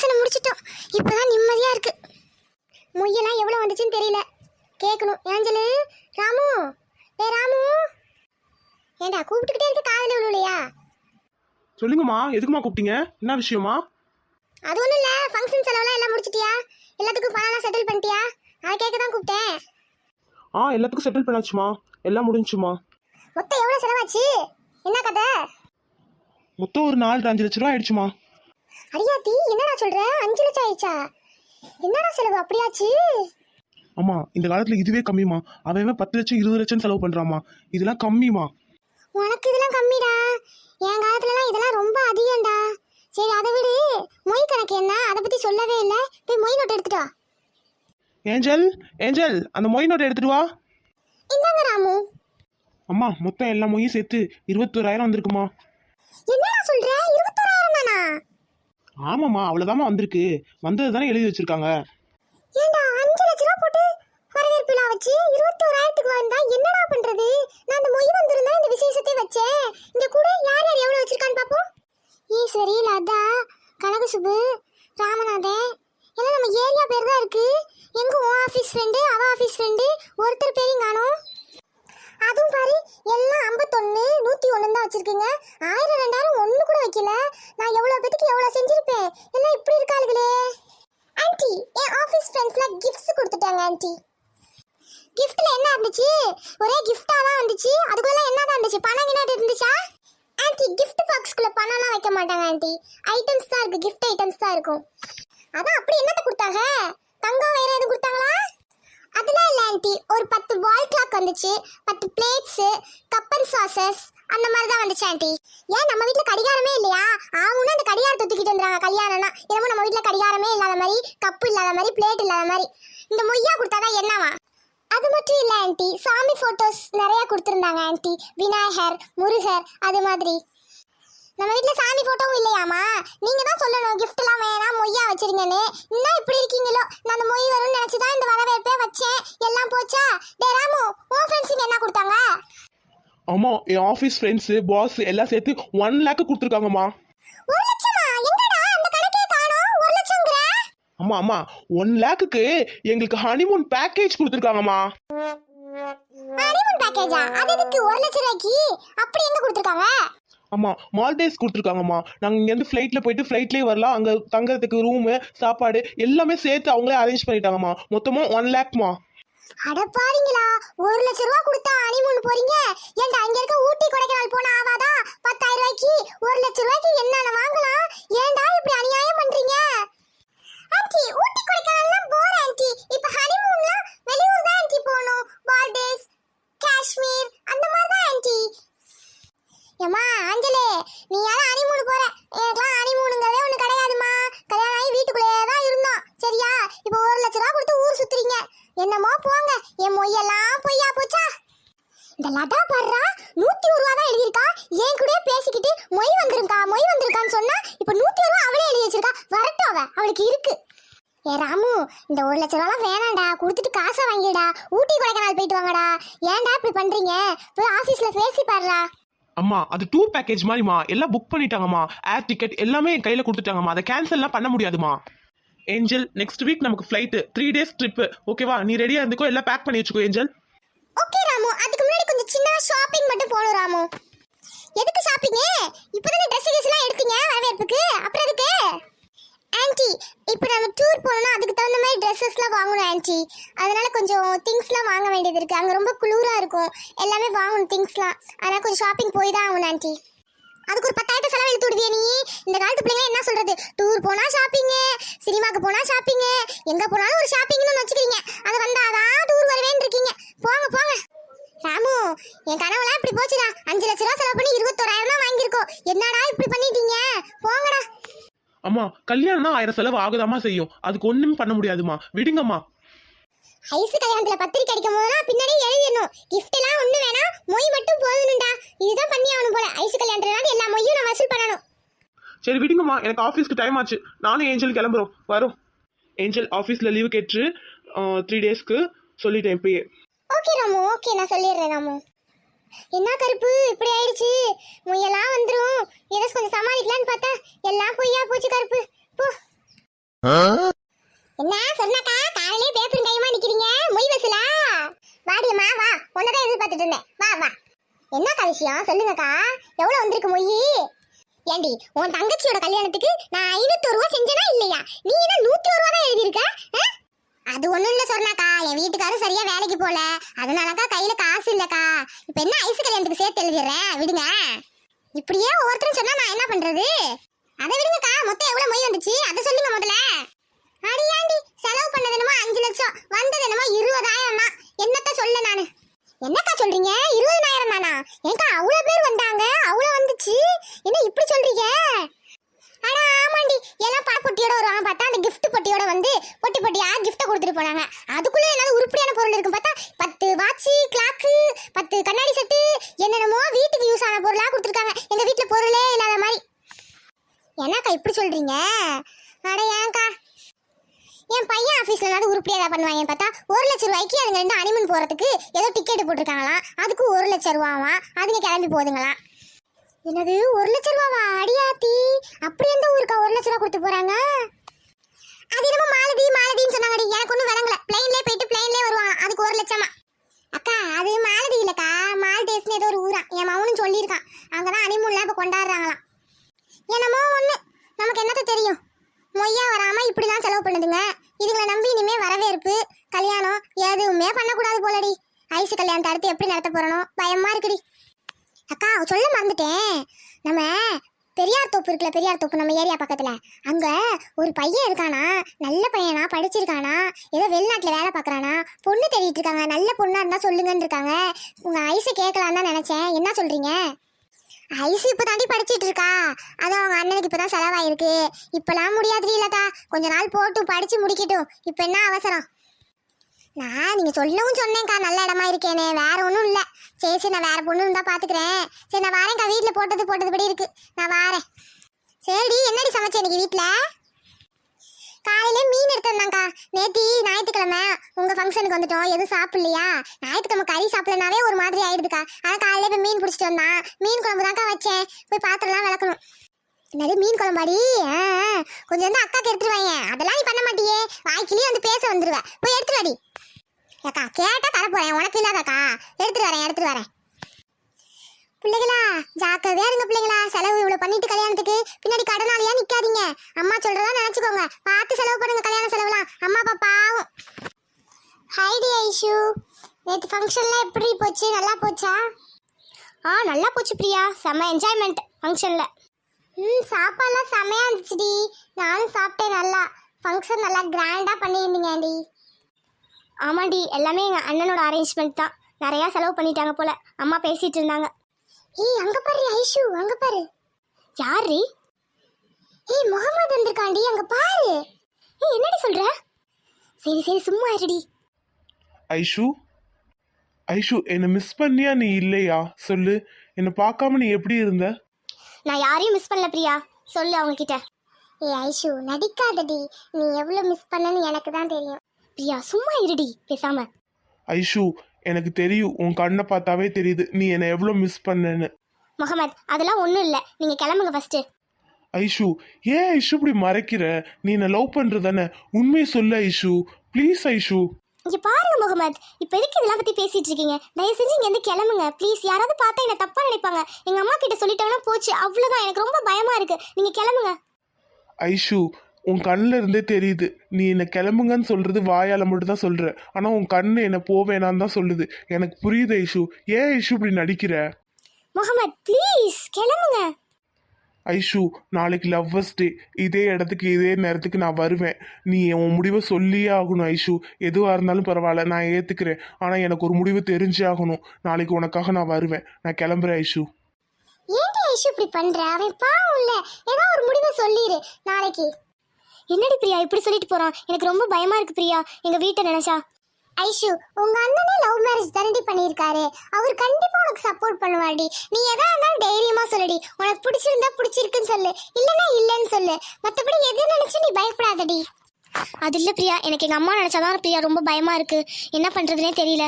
ஃபங்க்ஷனை முடிச்சிட்டோம். இப்போதான் நிம்மதியாக இருக்கு. மொய்யெல்லாம் எவ்வளோ வந்துச்சுன்னு தெரியல. கேட்கணும் ஏஞ்சலு ராமு? ஏ ராமு? ஏண்டா கூப்பிட்டுக்கிட்டே இருக்க காதல விழுலையா சொல்லுங்கம்மா எதுக்குமா கூப்பிட்டீங்க? என்ன விஷயமா? அது ஒன்றும் இல்லை. ஃபங்க்ஷன் செலவெல்லாம் எல்லாம் முடிச்சிட்டியா? எல்லாத்துக்கும் பணம்லாம் செட்டில் பண்ணிட்டியா? அதை கேட்க தான் கூப்பிட்டேன். ஆ எல்லாத்துக்கும் செட்டில் பண்ணாச்சுமா. எல்லாம் முடிஞ்சுமா மொத்தம் எவ்வளோ செலவாச்சு? என்ன கதை? மொத்தம் ஒரு நாலு அஞ்சு லட்ச ரூபா ஆயிடுச்சுமா. அடியாத்தி என்னடா சொல்ற? அஞ்சு லட்சம் ஆயிடுச்சா? என்னடா செலவு அப்படியாச்சு? ஆமா இந்த காலத்துல இதுவே கம்மிமா அவன் பத்து லட்சம் இருபது லட்சம் செலவு பண்றாமா இதெல்லாம் கம்மிமா உனக்கு இதெல்லாம் கம்மிடா. என் காலத்துலலாம் இதெல்லாம் ரொம்ப அதிகம்டா. சரி அதை விடு. மொய் கணக்கு என்ன? அதை பத்தி சொல்லவே இல்லை. போய் மொய் நோட்டு எடுத்துட்டு வா. ஏஞ்சல் ஏஞ்சல் அந்த மொய் நோட்டை எடுத்துட்டு வா. இந்தாங்க ராமு. அம்மா மொத்தம் எல்லா மொய்யும் சேர்த்து இருபத்தோராயிரம் வந்திருக்குமா? என்னடா சொல்ற? ஆமாம்மா அவ்வளோதாம்மா வந்திருக்கு. வந்தது தானே எழுதி வச்சிருக்காங்க. ஏண்டா அஞ்சு லட்ச ரூபா போட்டு வரவேற்பு விழா வச்சு இருபத்தோராயிரத்துக்கு வந்தா என்னடா பண்றது? நான் அந்த மொய் வந்திருந்தா இந்த விசேஷத்தை வச்சேன் இந்த கூட யார் யார் எவ்வளவு வச்சிருக்கான்னு பாப்போம். ஈஸ்வரி லதா கனகசுபு ராமநாதன். எல்லாம் நம்ம ஏரியா பேர் தான் இருக்கு. எங்க உன் ஆஃபீஸ் ஃப்ரெண்டு அவ ஆஃபீஸ் ஃப்ரெண்டு ஒருத்தர் பேரையும் காணோம் அதுவும் பாரு எல்லாம் ஐம்பத்தொன்னு நூத்தி ஒண்ணு தான் வச்சிருக்கீங்க ஆயிரம் ரெண்டாயிரம் ஒண்ணு கூட வைக்கல நான் எவ்வளவு பேத்துக்கு எவ்வளவு செஞ்சிருப்பேன் எல்லாம் இப்படி இருக்காளுகளே ஆன்ட்டி என் ஆஃபீஸ் ஃப்ரெண்ட்ஸ்லாம் கிஃப்ட்ஸ் கொடுத்துட்டாங்க ஆன்ட்டி கிஃப்ட்ல என்ன இருந்துச்சு ஒரே வந்துச்சு? அதுக்குள்ள என்னதான் இருந்துச்சு பணம் என்ன இருந்துச்சா? ஆன்ட்டி கிஃப்ட் பாக்ஸ்க்குள்ள பணம்லாம் வைக்க மாட்டாங்க ஆன்ட்டி ஐட்டம்ஸ் தான் இருக்கு கிஃப்ட் ஐட்டம்ஸ் தான் இருக்கும். அதான் அப்படி என்னத்த கொடுத்தாங்க? தங்கம் வேற எதுவும் கொடுத்தாங்களா? அதெல்லாம் இல்லை ஆன்ட்டி ஒரு பத்து வால் கிளாக் வந்துச்சு. பத்து பிளேட்ஸ் கப்பன் சாசஸ் அந்த மாதிரி தான் வந்துச்சு ஆன்ட்டி ஏன் நம்ம வீட்டில் கடிகாரமே இல்லையா? ஆகும்னா அந்த கடிகாரத்தை தூக்கிட்டு வந்துறாங்க கல்யாணம்னா. என்னமோ நம்ம வீட்டில் கடிகாரமே இல்லாத மாதிரி கப்பு இல்லாத மாதிரி பிளேட் இல்லாத மாதிரி. இந்த மொய்யா கொடுத்தாதான் என்னவா? அது மட்டும் இல்லை ஆன்ட்டி சாமி ஃபோட்டோஸ் நிறைய கொடுத்துருந்தாங்க ஆன்ட்டி விநாயகர் முருகர் அது மாதிரி. நம்ம வீட்டில் சாமி ஃபோட்டோவும் இல்லையாமா நீங்கள் தான் சொல்லணும் கிஃப்ட்லாம் வேணாம் மொய்யா வச்சிருங்கன்னு. என்ன இப்படி இருக்கீங்களோ? நான் அந்த மொய் வரும்னு நினச்சி தான் இந்த வரவேற்பே வச்சேன். எல்லாம் போச்சா? டே ராமு உன் ஃப்ரெண்ட்ஸுங்க என்ன கொடுத்தாங்க? ஆமாம் என் ஆஃபீஸ் ஃப்ரெண்ட்ஸு பாஸ் எல்லாம் சேர்த்து ஒன் லேக்கு கொடுத்துருக்காங்கம்மா. அம்மா அம்மா ஒன் லேக்குக்கு எங்களுக்கு ஹனிமூன் பேக்கேஜ் கொடுத்துருக்காங்கம்மா. ஹனிமூன் பேக்கேஜா அது எதுக்கு? ஒரு லட்சம் ரூபாய்க்கு? அப்படி எங்க கொடுத்துருக்காங்க? ஆமா மால்டேஸ் கொடுத்துருக்காங்கம்மா. நாங்கள் இங்கேருந்து ஃப்ளைட்டில் போயிட்டு ஃப்ளைட்லேயே வரலாம். அங்கே தங்கறதுக்கு ரூமு சாப்பாடு எல்லாமே சேர்த்து அவங்களே அரேஞ்ச் பண்ணிட்டாங்கம்மா. மொத்தமாக ஒன் லேக்மா அட பாருங்களா ஒரு லட்சம் ரூபா கொடுத்தா ஹனிமூன் போறீங்க? ஏன்டா அங்க இருக்க ஊட்டி கொடைக்கானல் போனா ஆவாதா? பத்தாயிரம் ரூபாய்க்கு ஒரு லட்சம் ரூபாய்க்கு என்னென்ன வாங்கலாம்? ஏன்டா இப்படி அநியாயம் பண்றீங்க ஆன்ட்டி ஊட்டி கொடைக்கானல்லாம் போற ஆன்ட்டி இப்ப ஹனிமூன்லாம் வெளியூர் தான் ஆன்ட்டி போகணும் மால்டேஸ் காஷ்மீர் அந்த மாதிரி தான் ஆன்ட்டி ஏம்மா அஞ்சலே நீ யாரும் ஹனிமூன் போற எனக்குலாம் ஹனிமூனுங்கிறதே ஒன்று கிடையாதும்மா கல்யாணம் ஆகி வீட்டுக்குள்ளேயே தான் இருந்தோம் சரியா இப்போ ஒரு லட்ச ரூபா கொடுத்து ஊர் சுத்துறீங்க என்னமோ போங்க என் மொய்யெல்லாம் பொய்யா போச்சா இந்த லதா பாடுறா நூத்தி ஒரு ரூபா தான் எழுதியிருக்கா என் கூட பேசிக்கிட்டு மொய் வந்திருக்கா மொய் வந்திருக்கான்னு சொன்னா இப்போ நூத்தி ஒரு ரூபா அவளே எழுதி வச்சிருக்கா வரட்டும் அவ அவளுக்கு இருக்கு ஏ ராமு இந்த ஒரு லட்ச ரூபாலாம் வேணாம்டா கொடுத்துட்டு காசை வாங்கிடா ஊட்டி கொடைக்கானல் போயிட்டு வாங்கடா. ஏன்டா இப்படி பண்றீங்க? போய் ஆபீஸ்ல பேசி பாருடா. அம்மா அது டூர் பேக்கேஜ் மாதிரிம்மா எல்லாம் புக் பண்ணிட்டாங்கம்மா. ஏர் டிக்கெட் எல்லாமே என் கையில் கொடுத்துட்டாங்கம்மா. அதை கேன்சல்லாம் பண்ண முடியாதுமா ஏஞ்சல் நெக்ஸ்ட் வீக் நமக்கு ஃப்ளைட்டு த்ரீ டேஸ் ட்ரிப்பு ஓகேவா நீ ரெடியாக இருந்துக்கோ எல்லாம் பேக் பண்ணி வச்சுக்கோ ஏஞ்சல் ஓகே ராமு. அதுக்கு முன்னாடி கொஞ்சம் சின்னதா ஷாப்பிங் மட்டும் போகணும் ராமு. எதுக்கு ஷாப்பிங் இப்போதானே ட்ரெஸ் கிஸ் எல்லாம் எடுத்தீங்க வரவேற்புக்கு அப்புறம் எதுக்கு ஆன்ட்டி இப்போ நம்ம டூர் போகணும்னா அதுக்கு தகுந்த மாதிரி ட்ரெஸ்ஸஸ்லாம் வாங்கணும் ஆன்ட்டி. அதனால கொஞ்சம் திங்ஸ்லாம் வாங்க வேண்டியது இருக்கு. அங்கே ரொம்ப குளிராக இருக்கும். எல்லாமே வாங்கணும் திங்ஸ்லாம். அதனால் கொஞ்சம் ஷாப்பிங் போய் தான் ஆகணும் ஆன்ட்டி. அதுக்கு ஒரு பத்தாயிரத்தை செலவு எழுத்து விடுவியா நீ? இந்த காலத்து பிள்ளைங்க என்ன சொல்றது? டூர் போனா ஷாப்பிங்கு சினிமாக்கு போனா ஷாப்பிங்கு எங்க போனாலும் ஒரு ஷாப்பிங்னு வச்சுக்கிறீங்க. அது வந்தாதான் டூர் வருவேன்னு இருக்கீங்க. போங்க போங்க. ராமு என் கனவுலாம் இப்படி போச்சுடா. அஞ்சு லட்ச ரூபா செலவு பண்ணி இருபத்தோராயிரம் தான் வாங்கியிருக்கோம். என்னடா இப்படி பண்ணிட்டீங்க? அம்மா கல்யாணம்னா ஆயிரம் செலவு ஆகுதாம்மா செய்யும். அதுக்கு ஒன்றும் பண்ண முடியாதுமா விடுங்கம்மா. ஐசு கல்யாணத்துல பத்திரிக்கை அடிக்கும் போதெல்லாம் பின்னாடி எழுதிடணும். gift எல்லாம் ஒண்ணு வேணாம் மொய் மட்டும் போதும்டா. இதுதான் பண்ணி ஆகணும் போல. ஐசு கல்யாணத்துல எல்லா மொய்யும் நான் வசூல் பண்ணணும். சரி விடுங்கம்மா. எனக்கு ஆஃபீஸ்க்கு டைம் ஆச்சு. நானும் ஏஞ்சல் கிளம்புறோம். வரோம். ஏஞ்சல் ஆஃபீஸில் லீவு கேட்டு த்ரீ டேஸ்க்கு சொல்லிட்டேன் இப்பயே. ஓகே ராமு. ஓகே நான் சொல்லிடுறேன் ராமு. என்ன கருப்பு? இப்படி ஆயிடுச்சு. முயெல்லாம் வந்துரும். ஏதோ கொஞ்சம் சமாளிக்கலான்னு பார்த்தா எல்லாம் பொய்யா போச்சு கருப்பு. போ. என்ன சொன்னாக்கா? காலையிலே பேப்பர் கையுமா நிக்கிறீங்க? மொய் வசலா? வாடியம்மா வா. உன்னதான் எதிர்பார்த்துட்டு இருந்தேன். வா வா. என்னக்கா விஷயம்? சொல்லுங்கக்கா. எவ்வளவு வந்திருக்கு மொய்? ஏண்டி உன் தங்கச்சியோட கல்யாணத்துக்கு நான் ஐநூத்தி ரூபா செஞ்சனா இல்லையா? நீ என்ன நூத்தி ஒரு ரூபா தான் எழுதியிருக்க? அது ஒண்ணும் இல்ல சொன்னாக்கா. என் வீட்டுக்காரர் சரியா வேலைக்கு போல. அதனாலக்கா கையில காசு இல்லக்கா. இப்ப என்ன ஐஸ் கல்யாணத்துக்கு சேர்த்து எழுதிடுறேன் விடுங்க. இப்படியே ஒவ்வொருத்தரும் சொன்னா நான் என்ன பண்றது? அதை விடுங்கக்கா மொத்தம் எவ்வளவு மொய் வந்துச்சு? அதை சொல்லுங்க முதல்ல. அடியாண்டி செலவு பண்ணது என்னமோ அஞ்சு லட்சம் வந்தது என்னமோ இருபதாயிரம் தான். என்னத்த சொல்ல நானு? என்னக்கா சொல்றீங்க? இருபதாயிரம் தானா? ஏக்கா அவ்வளவு பேர் வந்தாங்க அவ்வளவு வந்துச்சு. என்ன இப்படி சொல்றீங்க? ஆனா ஆமாண்டி எல்லாம் பா பொட்டியோட வருவாங்க பார்த்தா அந்த கிஃப்ட் பொட்டியோட வந்து பொட்டி பொட்டியா gift கொடுத்துட்டு போனாங்க. அதுக்குள்ள எல்லாரும் உருப்படியான பொருள் இருக்கும் பார்த்தா பத்து வாட்சி கிளாக்கு பத்து கண்ணாடி செட்டு என்னென்னமோ வீட்டுக்கு யூஸ் ஆன பொருளா கொடுத்துருக்காங்க. எங்க வீட்டுல பொருளே இல்லாத என்னக்கா இப்படி சொல்றீங்க? அட ஏன்க்கா என் பையன் ஆஃபீஸில் ஏதாவது உருப்படியாக பண்ணுவாங்க பார்த்தா ஒரு லட்ச ரூபாய்க்கு அதுங்க ரெண்டு அனிமன் போகிறதுக்கு ஏதோ டிக்கெட் போட்டிருக்காங்களாம். அதுக்கு ஒரு லட்ச ரூபாவா அதுங்க கிளம்பி போகுதுங்களாம் என்னது ஒரு லட்ச ரூபாவா? அடியாத்தி. அப்படி எந்த ஊருக்கா ஒரு லட்ச ரூபா கொடுத்து போகிறாங்க அது என்னமோ மாலதி மாலதின்னு சொன்னாங்கடி எனக்கு ஒன்றும் விளங்கல பிளைன்லேயே போயிட்டு பிளைன்லேயே வருவாங்க அதுக்கு ஒரு லட்சமா அக்கா அது மாலதி இல்லக்கா மால்டேஸ்னு ஏதோ ஒரு ஊரா என் மவனும் சொல்லியிருக்கான் அங்கதான் அனிமூன்லாம் இப்போ கொண்டாடுறாங்களாம் என்னமோ ஒன்று நமக்கு என்னத்த தெரியும் மொய்யா வராம இப்படிலாம் செலவு பண்ணுதுங்க இதுங்களை நம்பி இனிமே வரவேற்பு கல்யாணம் எதுவுமே பண்ணக்கூடாது போலடி. ஐசு கல்யாணத்தை அடுத்து எப்படி நடத்த போறனோ பயமா இருக்குடி. அக்கா சொல்ல மறந்துட்டேன். நம்ம பெரியார் தோப்பு இருக்குல்ல பெரியார் தோப்பு நம்ம ஏரியா பக்கத்துல. அங்க ஒரு பையன் இருக்கானா நல்ல பையனா படிச்சிருக்கானா ஏதோ வெளிநாட்டுல வேலை பாக்குறானா பொண்ணு தேடிட்டு இருக்காங்க நல்ல பொண்ணா இருந்தா சொல்லுங்கன்னு இருக்காங்க. உங்க ஐஸை கேட்கலாம் தான் நினைச்சேன். என்ன சொல்றீங்க? ஐஸ் இப்போ தாண்டி படிச்சிட்டு இருக்கா. அது அவங்க அண்ணனுக்கு இப்பதான் செலவாயிருக்கு. இப்பெல்லாம் முடியாது இல்லைக்கா கொஞ்ச நாள் போட்டும் படிச்சு முடிக்கட்டும். இப்போ என்ன அவசரம்? நான் நீங்கள் சொல்லவும் சொன்னேன்க்கா நல்ல இடமா இருக்கேனே. வேற ஒன்றும் இல்லை. சரி சரி நான் வேற பொண்ணு இருந்தால் பார்த்துக்கிறேன் சரி நான் வாரேன்க்கா. வீட்டில் போட்டது போட்டதுபடி இருக்கு. நான் வாரேன். சரிடி என்னடி சமைச்ச இன்னைக்கு வீட்டில் காலையில மீன் எடுத்திருந்தாங்க்கா நேத்தி ஞாயிற்றுக்கிழமை உங்கள் ஃபங்க்ஷனுக்கு வந்துட்டோம். எதுவும் சாப்பிடலையா? ஞாயிற்றுக்கிழமை கறி சாப்பிடலனாவே ஒரு மாதிரி ஆயிடுதுக்கா. ஆனால் காலையில போய் மீன் பிடிச்சிட்டு வந்தான். மீன் குழம்பு தான்க்கா வச்சேன். போய் பாத்திரம்லாம் விளக்கணும். என்னது மீன் குழம்பாடி? ஆ. கொஞ்சம் வந்து அக்காக்கு எடுத்துருவாங்க அதெல்லாம் நீ பண்ண மாட்டியே. வாய்க்கிலேயே வந்து பேச வந்துடுவேன் போய் எடுத்துருவாடி ஏக்கா கேட்டா தர போறேன் உனக்கு இல்லாதக்கா. எடுத்துட்டு வரேன் எடுத்துட்டு வரேன். பிள்ளைகளா ஜாக்கிரதையா இருங்க பிள்ளைங்களா செலவு இவ்வளவு பண்ணிட்டு கல்யாணத்துக்கு. பின்னாடி கடனாலியா நிக்காதீங்க. அம்மா சொல்றதா நினைச்சுக்கோங்க. பார்த்து செலவு பண்ணுங்க கல்யாண செலவுலாம். அம்மா அப்பா பாவம். ஹைடி ஐஷு. நேற்று ஃபங்க்ஷன்லாம் எப்படி போச்சு? நல்லா போச்சா? ஆ நல்லா போச்சு பிரியா. செம்ம என்ஜாய்மெண்ட் ஃபங்க்ஷனில் ம் சாப்பாடுலாம் செமையாக இருந்துச்சுடி. நானும் சாப்பிட்டேன் நல்லா. ஃபங்க்ஷன் நல்லா கிராண்டாக பண்ணியிருந்தீங்க ஆண்டி. ஆமாண்டி எல்லாமே எங்கள் அண்ணனோட அரேஞ்ச்மெண்ட் தான். நிறையா செலவு பண்ணிட்டாங்க போல. அம்மா பேசிட்டு இருந்தாங்க. ஏய் அங்க பாரு ஐஷு அங்க பாரு. யாரு ஏய் முகமது வந்திருக்காண்டி அங்க பாரு. ஏய் என்னடி சொல்ற? சரி சரி சும்மா இருடி. ஐஷு ஐஷு என்னை மிஸ் பண்ணியா நீ இல்லையா? சொல்லு என்னை பார்க்காம நீ எப்படி இருந்த? நான் யாரையும் மிஸ் பண்ணல பிரியா. சொல்லு அவங்க கிட்ட ஏய் ஐஷு நடிக்காதடி. நீ எவ்வளவு மிஸ் பண்ணன்னு எனக்கு தான் தெரியும். பிரியா சும்மா இருடி பேசாம. ஐஷு எனக்கு தெரியும் உன் கண்ணை பார்த்தாவே தெரியுது நீ என்னை எவ்வளோ மிஸ் பண்ணேன்னு. முகமது அதெல்லாம் ஒன்றும் இல்லை. நீங்கள் கிளம்புங்க ஃபஸ்ட்டு ஐஷு ஏன் ஐஷு இப்படி மறைக்கிற? நீ என்ன லவ் பண்றதானே? உண்மையை சொல்லு ஐஷு. ப்ளீஸ் ஐஷு. இங்கே பாருங்க முகமது இப்போ எதுக்கு இதெல்லாம் பற்றி பேசிட்டு இருக்கீங்க? தயவு செஞ்சு இங்கேருந்து கிளம்புங்க. ப்ளீஸ் யாராவது பார்த்தா என்ன தப்பாக நினைப்பாங்க. எங்கள் அம்மா கிட்ட சொல்லிட்டாங்கன்னா போச்சு. அவ்வளோதான் எனக்கு ரொம்ப பயமாக இருக்கு. நீங்கள் கிளம்புங்க. ஐஷு உன் கண்ணில் இருந்தே தெரியுது. நீ என்னை கிளம்புங்கன்னு சொல்றது வாயால மட்டும் தான் சொல்ற. ஆனா உன் கண்ணு என்ன போவேணான்னு தான் சொல்லுது. எனக்கு புரியுது ஐஷு ஏன் ஐஷு இப்படி நடிக்கிற? முகமது ப்ளீஸ் கிளம்புங்க. ஐஷு நாளைக்கு லவ்வர்ஸ் டே. இதே இடத்துக்கு இதே நேரத்துக்கு நான் வருவேன். நீ உன் முடிவை சொல்லியே ஆகணும் ஐஷு. எதுவாக இருந்தாலும் பரவாயில்ல நான் ஏற்றுக்கிறேன் ஆனால் எனக்கு ஒரு முடிவு தெரிஞ்சே ஆகணும். நாளைக்கு உனக்காக நான் வருவேன். நான் கிளம்புறேன் ஐஷு. ஏன்டி ஐஷு இப்படி பண்ற? அவன் பாவம் இல்ல. ஏதோ ஒரு முடிவை சொல்லிடு நாளைக்கு. என்னடி பிரியா இப்படி சொல்லிட்டு போறான்? எனக்கு ரொம்ப பயமா இருக்கு பிரியா. எங்க வீட்டை நினைச்சா. ஐஷு உங்க அண்ணனே லவ் மேரேஜ் தானடி பண்ணியிருக்காரு. அவர் கண்டிப்பா உனக்கு சப்போர்ட் பண்ணுவாடி நீ எதா இருந்தாலும் தைரியமா சொல்லுடி. உனக்கு பிடிச்சிருந்தா பிடிச்சிருக்குன்னு சொல்லு. இல்லைன்னா இல்லைன்னு சொல்லு. மற்றபடி எது நினைச்சு நீ பயப்படாதடி. அது இல்லை பிரியா. எனக்கு எங்கள் அம்மா நினச்சாதான் பிரியா ரொம்ப பயமாக இருக்கு. என்ன பண்ணுறதுனே தெரியல.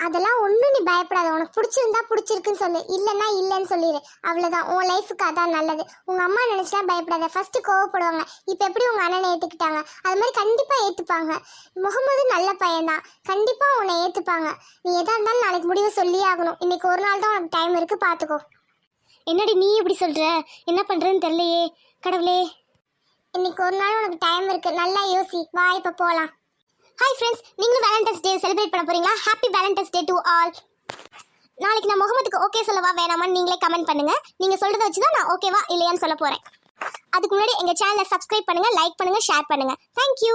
அதெல்லாம் ஒன்றும் நீ பயப்படாத. உனக்கு பிடிச்சிருந்தா பிடிச்சிருக்குன்னு சொல்லு. இல்லைன்னா இல்லைன்னு சொல்லிடு அவ்வளோதான் உன் லைஃபுக்கு அதான் நல்லது. உங்கள் அம்மா நினச்சா பயப்படாத. ஃபஸ்ட்டு கோவப்படுவாங்க. இப்போ எப்படி உங்கள் அண்ணனை ஏற்றுக்கிட்டாங்க அது மாதிரி கண்டிப்பாக ஏற்றுப்பாங்க முகமது நல்ல பையன்தான். கண்டிப்பாக உன்னை ஏற்றுப்பாங்க நீ எதாக இருந்தாலும் நாளைக்கு முடிவு சொல்லியே ஆகணும். இன்றைக்கி ஒரு நாள் தான் உனக்கு டைம் இருக்குது பார்த்துக்கோ என்னடி நீ இப்படி சொல்கிற என்ன பண்ணுறதுன்னு தெரியலையே. கடவுளே. இன்னைக்கு ஒரு நாள் உனக்கு டைம் இருக்குது நல்லா யோசி. வா இப்போ போகலாம் ஹாய் ஃப்ரெண்ட்ஸ் நீங்களும் வேலண்டைன்ஸ் டே செலிப்ரேட் பண்ண போறீங்களா? Happy valentine's day to all நாளைக்கு நான் முகமதுக்கு ஓகே சொல்லவா வேணாமான்னு நீங்களே கமெண்ட் பண்ணுங்க. நீங்க சொல்றத வச்சு தான் நான் ஓகேவா இல்லையான்னு சொல்ல போறேன். அதுக்கு முன்னாடி எங்க சேனலை சப்ஸ்கிரைப் பண்ணுங்க லைக் பண்ணுங்க ஷேர் பண்ணுங்க. தேங்க்யூ